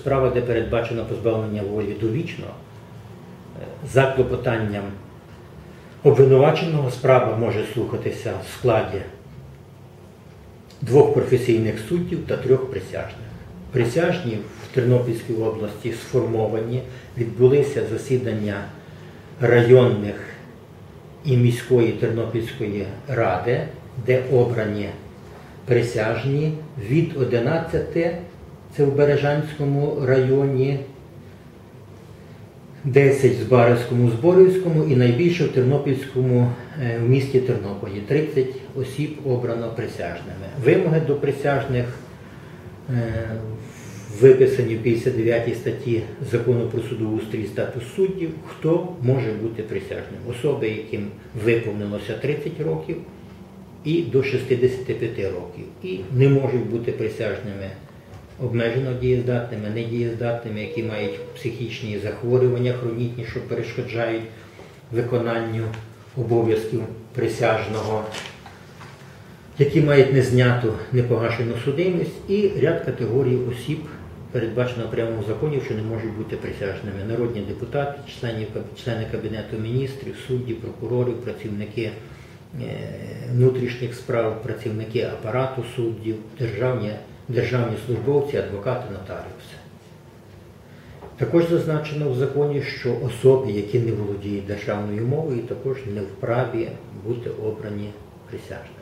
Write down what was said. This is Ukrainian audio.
Справа, де передбачено позбавлення волі довічно, е, за клопотанням обвинуваченого справа може слухатися в складі двох професійних суддів та трьох присяжних. Присяжні в Тернопільській області сформовані, відбулися засідання районних і міської Тернопільської ради, де обрані присяжні від 11, це в Бережанському районі, 10 в Збаразькому, Зборівському і найбільше в Тернопільському е, в місті Тернополі. 30 осіб обрано присяжними. Вимоги до присяжних е, виписані в 59 статті закону про судоустрій статус суддів, хто може бути присяжним. Особи, яким виповнилося 30 років і до 65 років, і не можуть бути присяжними обмежено дієздатними, недієздатними, які мають психічні захворювання хронітні, що перешкоджають виконанню обов'язків присяжного, які мають незняту непогашену судимість, і ряд категорій осіб, передбачено в прямому законі, що не можуть бути присяжними. Народні депутати, члени, члени Кабінету міністрів, судді, прокурори, працівники е, внутрішніх справ, працівники апарату суддів, державні, державні службовці, адвокати, нотаріуси. Також зазначено в законі, що особи, які не володіють державною мовою, також не вправі бути обрані присяжними.